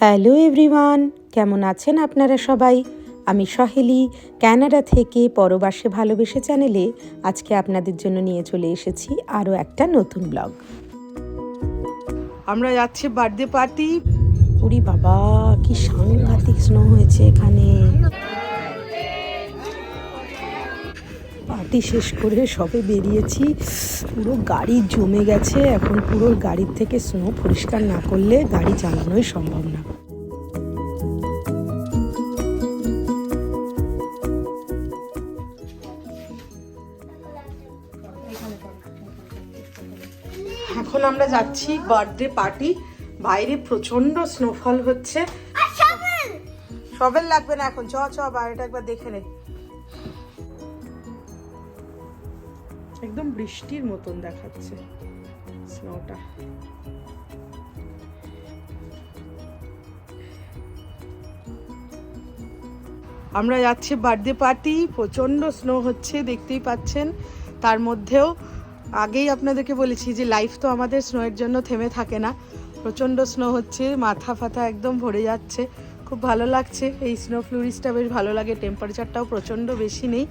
Hello everyone কেমন আছেন আপনারা সবাই? আমি সহেলি ক্যানাডা থেকে পরবাসে ভালোবেসে চ্যানেলে আজকে আপনাদের জন্য নিয়ে চলে এসেছি আরও একটা নতুন ব্লগ। আমরা যাচ্ছি বার্থডে পার্টি। উরি বাবা কি সাংঘাতিক স্নো হয়েছে এখানে। পার্টি শেষ করে সবে বেরিয়েছি। পুরো গাড়ি জমে গেছে। এখন পুরো গাড়ির থেকে স্নো পরিষ্কার না করলে গাড়ি চালানোই সম্ভব না। এখন আমরা যাচ্ছি বার্থডে পার্টি বাইরে প্রচণ্ড স্নোফল হচ্ছে। সবেল লাগবে না এখন। চ চ বাইরেটা একবার দেখে নে। একদম বৃষ্টির মতন দেখাচ্ছে স্নোটা আমরা যাচ্ছি বার্থডে পার্টি, প্রচণ্ড স্নো হচ্ছে, দেখতেই পাচ্ছেন। তার মধ্যেও আগেই আপনাদেরকে বলেছি যে লাইফ তো আমাদের স্নোয়ের জন্য থেমে থাকে না। প্রচণ্ড স্নো হচ্ছে, মাথা ফাথা একদম ভরে যাচ্ছে। খুব ভালো লাগছে, এই স্নো ফ্লুরিসটা বেশ ভালো লাগে টেম্পারেচারটাও প্রচণ্ড বেশি নেই।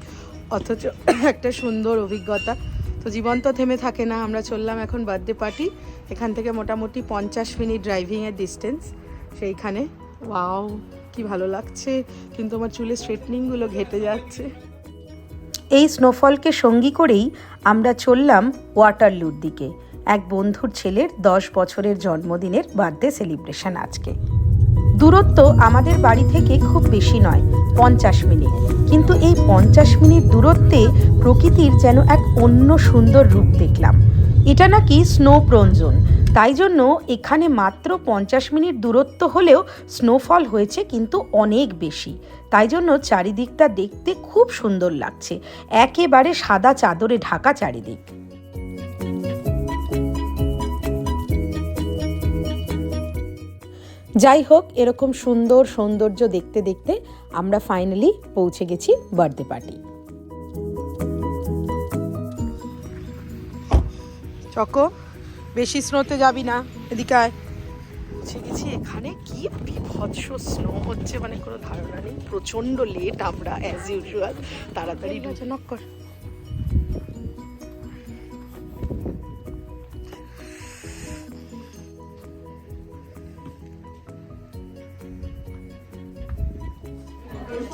অথচ একটা সুন্দর অভিজ্ঞতা। তো জীবন তো থেমে থাকে না, আমরা চললাম এখন বার্থডে পার্টি এখান থেকে মোটামুটি পঞ্চাশ মিনিট ড্রাইভিংয়ের ডিস্টেন্স সেইখানে ওয়াও কি ভালো লাগছে। কিন্তু আমার চুলে স্ট্রেটনিংগুলো ঘেটে যাচ্ছে। এই স্নোফলকে সঙ্গী করেই আমরা চললাম ওয়াটারলুর দিকে। এক বন্ধুর ছেলের দশ বছরের জন্মদিনের বার্থডে সেলিব্রেশন আজকে। দূরত্ব আমাদের বাড়ি থেকে খুব বেশি নয়, পঞ্চাশ মিনিট। কিন্তু এই পঞ্চাশ মিনিট দূরত্বে প্রকৃতির যেন এক অন্য সুন্দর রূপ দেখলাম। এটা নাকি স্নো প্রঞ্জন তাই জন্য এখানে মাত্র পঞ্চাশ মিনিট দূরত্ব হলেও স্নোফল হয়েছে কিন্তু অনেক বেশি। তাই জন্য চারিদিকটা দেখতে খুব সুন্দর লাগছে। একেবারে সাদা চাদরে ঢাকা চারিদিক। যাই হোক এরকম সুন্দর সৌন্দর্য দেখতে দেখতে আমরা ফাইনালি পৌঁছে গেছি বার্থডে পার্টি চকো বেশি স্নোতে যাবি না এদিকে আয়। পৌঁছে গেছি এখানে কি বিভৎস স্নো হচ্ছে মানে কোনো ধারণা নেই। প্রচণ্ড লেট আমরা অ্যাজ ইউজুয়াল তাড়াতাড়ি নক কর।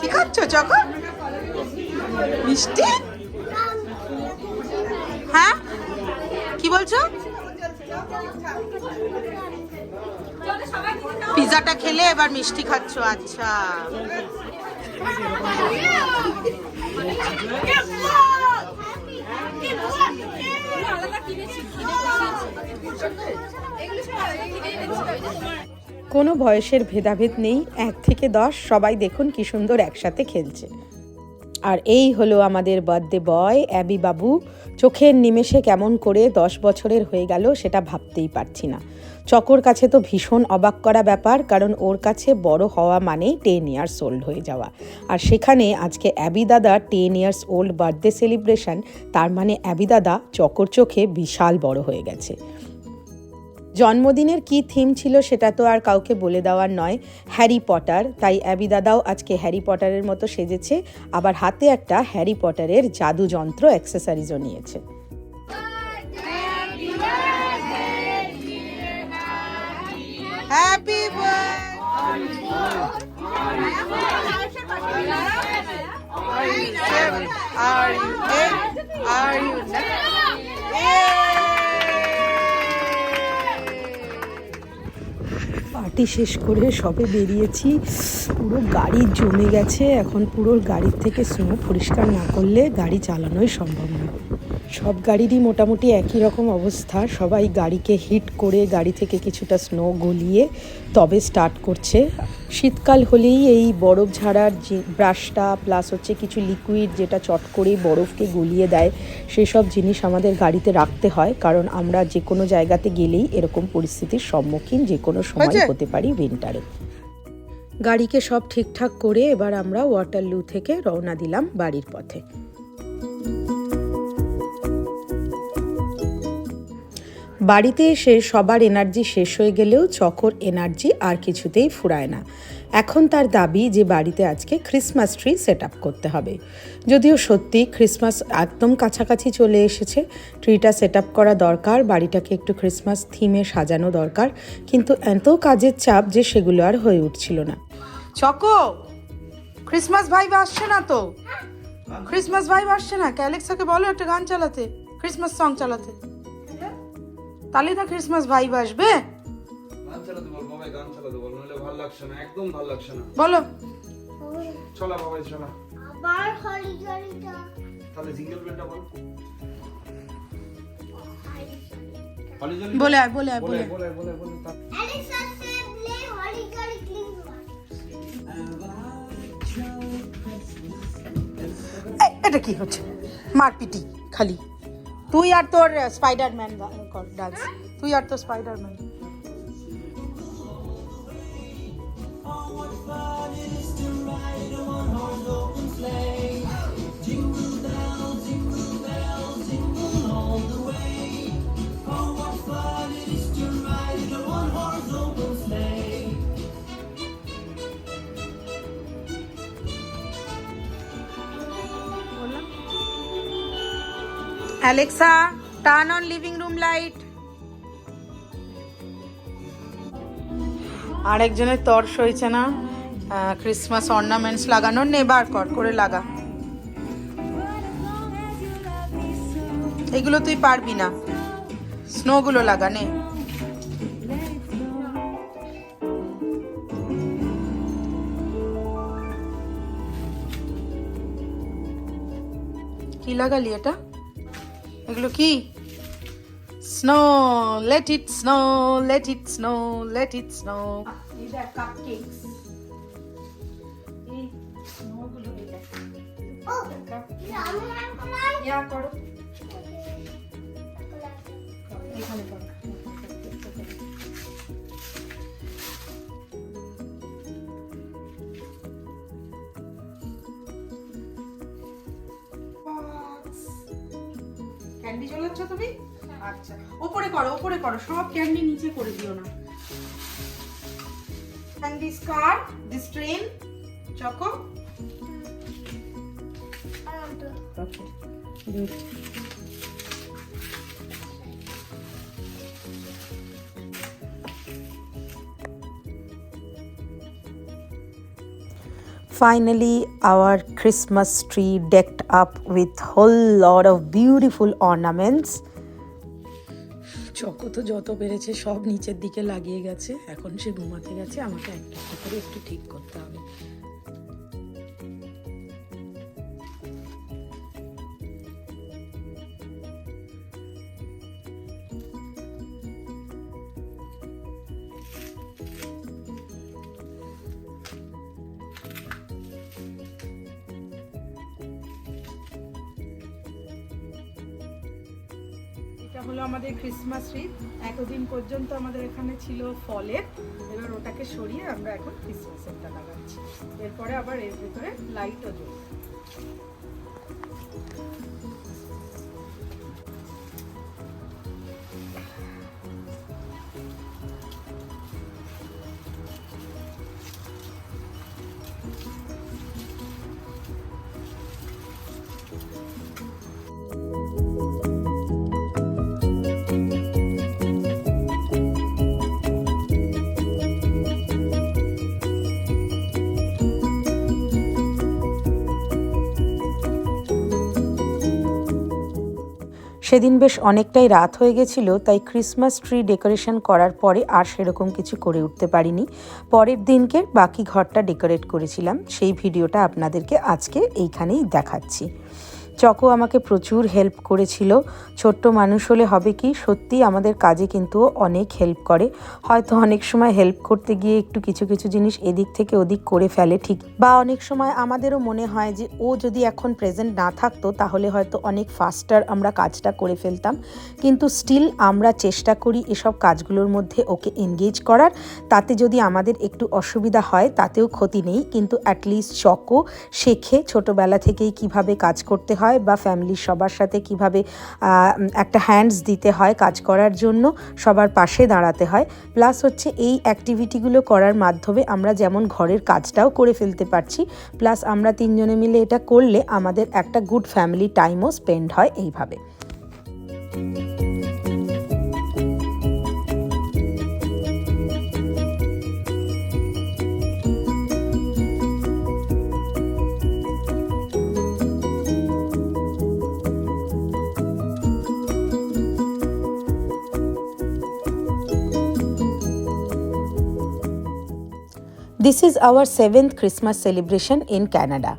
কি খাচ্ছ চকো মিষ্টি? হ্যাঁ? কি বলছো? পিজাটা খেলে এবার মিষ্টি খাচ্ছ আচ্ছা। কোনো বয়সের ভেদাভেদ নেই, এক থেকে দশ, সবাই দেখুন কি সুন্দর একসাথে খেলছে। আর এই হলো আমাদের বার্থডে বয় অ্যাবি বাবু। চোখের নিমেষে কেমন করে দশ বছরের হয়ে গেল সেটা ভাবতেই পারছি না। চকর কাছে তো ভীষণ অবাক করা ব্যাপার, কারণ ওর কাছে বড় হওয়া মানেই টেন ইয়ার্স ওল্ড হয়ে যাওয়া। আর সেখানে আজকে অ্যাবি দাদা ten years old birthday celebration তার মানে অ্যাবি দাদা চকর চোখে বিশাল বড় হয়ে গেছে। জন্মদিনের কি থিম ছিল সেটা তো আর কাউকে বলে দেওয়ার নয়। হ্যারি পটার, তাই অ্যাবি দাদাও আজকে হ্যারি পটারের মতো সেজেছে। আবার হাতে একটা হ্যারি পটারের জাদু যন্ত্র অ্যাক্সেসরিজও নিয়েছে। Are you in? Are you party শেষ করে সবে বেরিয়েছি। পুরো গাড়ি জমে গেছে। এখন পুরো গাড়ির থেকে স্নো পরিষ্কার না করলে গাড়ি চালানোই সম্ভব না সব গাড়িরই মোটামুটি একই রকম অবস্থা। সবাই গাড়িকে হিট করে গাড়ি থেকে কিছুটা স্নো গলিয়ে তবে স্টার্ট করছে। শীতকাল হলেই এই বরফ ঝাড়ার যে ব্রাশটা প্লাস হচ্ছে কিছু লিকুইড যেটা চট করেই বরফকে গলিয়ে দেয় সেসব জিনিস আমাদের গাড়িতে রাখতে হয়। কারণ আমরা যে কোনো জায়গাতে গেলেই এরকম পরিস্থিতির সম্মুখীন যে কোনো সময় হতে পারি উইন্টারে গাড়িকে সব ঠিকঠাক করে এবার আমরা ওয়াটারলু থেকে রওনা দিলাম বাড়ির পথে। বাড়িতে এসে সবার এনার্জি শেষ হয়ে গেলেও চকর এনার্জি আর কিছুতেই ফুরায় না। এখন তার দাবি যে বাড়িতে আজকে ক্রিসমাস ট্রি সেট আপ করতে হবে। যদিও সত্যি ক্রিসমাস একদম কাছাকাছি চলে এসেছে। ট্রিটা সেট আপ করা দরকার বাড়িটাকে একটু ক্রিসমাস থিমে সাজানো দরকার। কিন্তু এত কাজের চাপ যে সেগুলো আর হয়ে উঠছিল না। চকো ক্রিসমাস ভাইব আসছে না তো? ক্রিসমাস ভাইব আসছে না? ক্যালেক্সাকে বলো একটা গান চালাতে ক্রিসমাস সং চালাতে। তাহলে না ক্রিসমাস ভাইব আসবে। গান চালাতে বল বাবাই গান চালাতে বল নইলে ভালো লাগছে না একদম ভালো লাগছে না। বলো। চলা বাবাই চলা। আবার হলি গাড়িটা তাহলে জিঙ্গেল বেলটা বল। বলে আয় বলে আয় বলে বলে বলে বলে বলে অ্যালেক্সা সে প্লে হলি গাড়ি ক্লিন এটা কি হচ্ছে? মারপিটি খালি। তুই আর তোর স্পাইডারম্যান ডান্স তুই আর তোর Spiderman Alexa turn on living room light আরেকজনের তর সইছে না? ক্রিসমাস অর্নামেন্টস লাগানোর নে বার কর, করে লাগা। এগুলো তুই পারবি না। স্নোগুলো লাগা, নে। কি লাগালি এটা? এগুলো কি snow let it snow let it snow let it snow ও আমি আর ক্যান্ডি জ্বলাচ্ছ তুমি? আচ্ছা। ওপরে করো ওপরে করো সব ক্যান্ডি নিচে করে দিও না। Candy scar this train Choco. Finally, our Christmas tree decked up with whole lot of beautiful ornaments. Choco তো যত পেরেছে সব নিচের দিকে লাগিয়ে গেছে এখন সে ঘুমাতে গেছে, আমাকে একটা করে একটু ঠিক করতে হবে এটা হলো আমাদের ক্রিসমাস ট্রি এতদিন পর্যন্ত আমাদের এখানে ছিল ফলের। এবার ওটাকে সরিয়ে আমরা এখন ক্রিসমাসেরটা লাগাচ্ছি। এরপরে আবার এর ভিতরে লাইটও জ্বলবে। সেদিন বেশ অনেকটাই রাত হয়ে গেছিল, তাই ক্রিসমাস ট্রি ডেকোরেশন করার পরে আর সেরকম কিছু করে উঠতে পারিনি। পরের দিনকে বাকি ঘরটা ডেকোরেট করেছিলাম। সেই ভিডিওটা আপনাদেরকে আজকে এইখানেই দেখাচ্ছি। চকো আমাকে প্রচুর হেল্প করেছিল। ছোট্ট মানুষ হলে হবে কি, সত্যি আমাদের কাজে কিন্তু অনেক হেল্প করে। হয়তো অনেক সময় হেল্প করতে গিয়ে একটু কিছু কিছু জিনিস এদিক থেকে ওদিক করে ফেলে, ঠিক। বা অনেক সময় আমাদেরও মনে হয় যে, ও যদি এখন প্রেজেন্ট না থাকতো, তাহলে হয়তো অনেক ফাস্টার আমরা কাজটা করে ফেলতাম। কিন্তু স্টিল আমরা চেষ্টা করি এসব কাজগুলোর মধ্যে ওকে এনগেজ করার। তাতে যদি আমাদের একটু অসুবিধা হয়, তাতেও ক্ষতি নেই। কিন্তু অ্যাটলিস্ট চকো শেখে ছোটোবেলা থেকেই কীভাবে কাজ করতে হয়। হয় বা ফ্যামিলির সবার সাথে কীভাবে একটা হ্যান্ডস দিতে হয় কাজ করার জন্য সবার পাশে দাঁড়াতে হয়। প্লাস হচ্ছে এই অ্যাক্টিভিটিগুলো করার মাধ্যমে আমরা যেমন ঘরের কাজটাও করে ফেলতে পারছি প্লাস আমরা তিনজনে মিলে এটা করলে আমাদের একটা গুড ফ্যামিলি টাইমও স্পেন্ড হয় এইভাবে। This is our seventh Christmas celebration in Canada.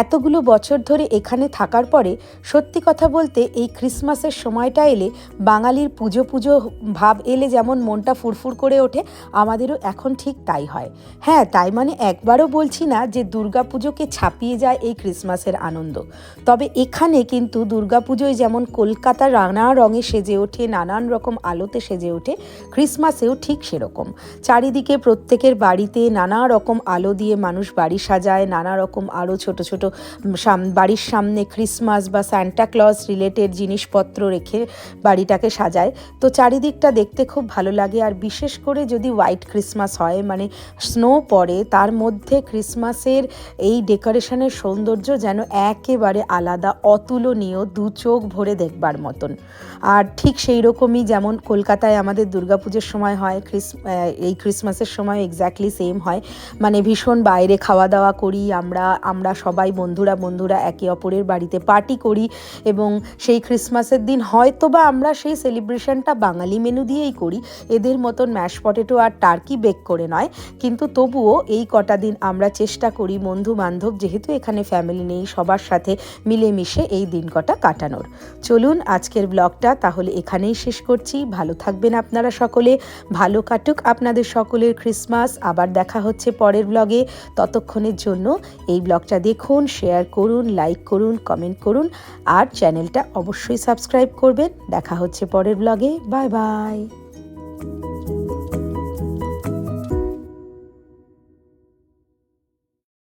এতগুলো বছর ধরে এখানে থাকার পরে সত্যি কথা বলতে এই ক্রিসমাসের সময়টা এলে বাঙালির পুজো পুজো ভাব এলে যেমন মনটা ফুরফুর করে ওঠে, আমাদেরও এখন ঠিক তাই হয়। হ্যাঁ তাই মানে একবারও বলছি না যে দুর্গাপুজোকে ছাপিয়ে যায় এই ক্রিসমাসের আনন্দ। তবে এখানে কিন্তু দুর্গাপুজোয় যেমন কলকাতা নানা রঙে সেজে ওঠে, নানান রকম আলোতে সেজে ওঠে, ক্রিসমাসেও ঠিক সেরকম। চারিদিকে প্রত্যেকের বাড়িতে নানা রকম আলো দিয়ে মানুষ বাড়ি সাজায়, নানা রকম আরও ছোট ছোট সাম- বাড়ির সামনে ক্রিসমাস বা স্যান্টা ক্লজ রিলেটেড জিনিসপত্র রেখে বাড়িটাকে সাজায়। তো চারিদিকটা দেখতে খুব ভালো লাগে। আর বিশেষ করে যদি হোয়াইট ক্রিসমাস হয় মানে স্নো পড়ে, তার মধ্যে ক্রিসমাসের এই ডেকোরেশনের সৌন্দর্য যেন একেবারে আলাদা, অতুলনীয়, দু চোখ ভরে দেখবার মতন। আর ঠিক সেই রকমই যেমন কলকাতায় আমাদের দুর্গাপুজোর সময় হয় ক্রিস এই ক্রিসমাসের সময় এক্স্যাক্টলি সেম হয়। মানে ভীষণ বাইরে খাওয়া দাওয়া করি, আমরা আমরা সবাই বন্ধুরা বন্ধুরা একে অপরের বাড়িতে পার্টি করি এবং সেই ক্রিসমাসের দিন হয়তো বা আমরা সেই সেলিব্রেশনটা বাঙালি মেনু দিয়েই করি। এদের মতন ম্যাশ পটেটো আর টার্কি বেক করে নয়। কিন্তু তবুও এই কটা দিন আমরা চেষ্টা করি বন্ধু বান্ধব যেহেতু এখানে ফ্যামিলি নেই, সবার সাথে মিলেমিশে এই দিন কটা কাটানোর। চলুন আজকের ব্লগটা তাহলে এখানেই শেষ করছি। ভালো থাকবেন আপনারা সকলে। ভালো কাটুক আপনাদের সকলের ক্রিসমাস আবার দেখা হচ্ছে পরের ব্লগে ততক্ষণের জন্য এই ব্লগটা দেখুন। শেয়ার করুন লাইক করুন কমেন্ট করুন, আর চ্যানেলটা অবশ্যই সাবস্ক্রাইব করবেন। দেখা হচ্ছে পরের ব্লগে বাই বাই